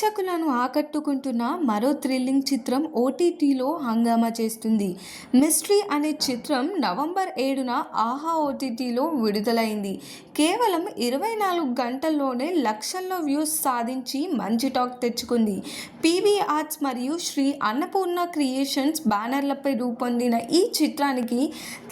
ప్రేక్షకులను ఆకట్టుకుంటున్న మరో థ్రిల్లింగ్ చిత్రం ఓటీటీలో హంగామా చేస్తుంది. మిస్ట్రీ అనే చిత్రం నవంబర్ ఏడున ఆహా ఓటీటీలో విడుదలైంది. కేవలం ఇరవై నాలుగు గంటల్లోనే లక్షల్లో వ్యూస్ సాధించి మంచి టాక్ తెచ్చుకుంది. పీవీ ఆర్ట్స్ మరియు శ్రీ అన్నపూర్ణ క్రియేషన్స్ బ్యానర్లపై రూపొందిన ఈ చిత్రానికి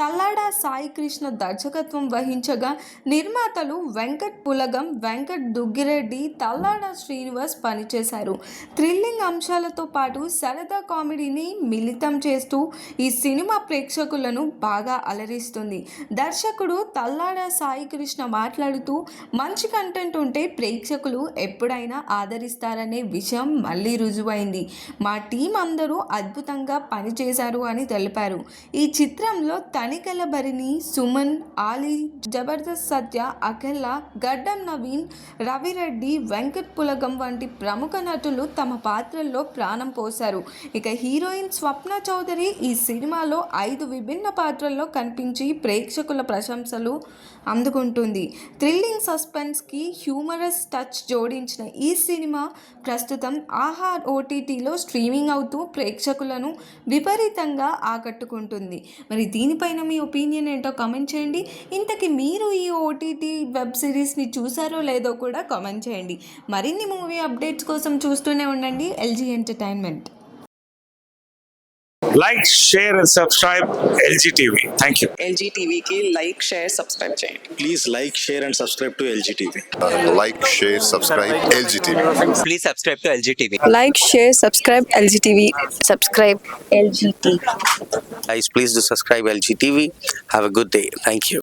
తల్లాడ సాయి కృష్ణ దర్శకత్వం వహించగా నిర్మాతలు వెంకట్ పులగం వెంకట్ దుగ్గిరెడ్డి తల్లాడ శ్రీనివాస్ చేశారు. థ్రిల్లింగ్ అంశాలతో పాటు సరదా కామెడీని మిళితం చేస్తూ ఈ సినిమా ప్రేక్షకులను బాగా అలరిస్తుంది. దర్శకుడు తల్లాడ సాయి కృష్ణ మాట్లాడుతూ మంచి కంటెంట్ ఉంటే ప్రేక్షకులు ఎప్పుడైనా ఆదరిస్తారనే విషయం మళ్ళీ రుజువైంది. మా టీం అందరూ అద్భుతంగా పనిచేశారు అని తెలిపారు. ఈ చిత్రంలో తనికల భరిణి సుమన్ ఆలీ జబర్దస్త్ సత్య అఖెల్లా గడ్డం నవీన్ రవిరెడ్డి వెంకట్ పులగం వంటి ప్రముఖ నటులు తమ పాత్రల్లో ప్రాణం పోశారు. ఇక హీరోయిన్ స్వప్న చౌదరి ఈ సినిమాలో ఐదు విభిన్న పాత్రల్లో కనిపించి ప్రేక్షకుల ప్రశంసలు అందుకుంటుంది. థ్రిల్లింగ్ సస్పెన్స్కి హ్యూమరస్ టచ్ జోడించిన ఈ సినిమా ప్రస్తుతం ఆహా ఓటీటీలో స్ట్రీమింగ్ అవుతూ ప్రేక్షకులను విపరీతంగా ఆకట్టుకుంటుంది. మరి దీనిపైన మీ ఒపీనియన్ ఏంటో కమెంట్ చేయండి. ఇంతకీ మీరు ఈ ఓటీటీ వెబ్ సిరీస్ని చూసారో లేదో కూడా కామెంట్ చేయండి. మరిన్ని మూవీ అప్డేట్స్ కోసం చూస్తూనే ఉండండి LG entertainment. Like share and subscribe LG TV thank you LG టీవీకి లైక్ షేర్ సబ్స్క్రైబ్ చేయండి. Please like share and subscribe to LG TV like share subscribe LG TV please subscribe to LG TV like share subscribe LG TV subscribe LG TV guys please do subscribe LG TV have a good day thank you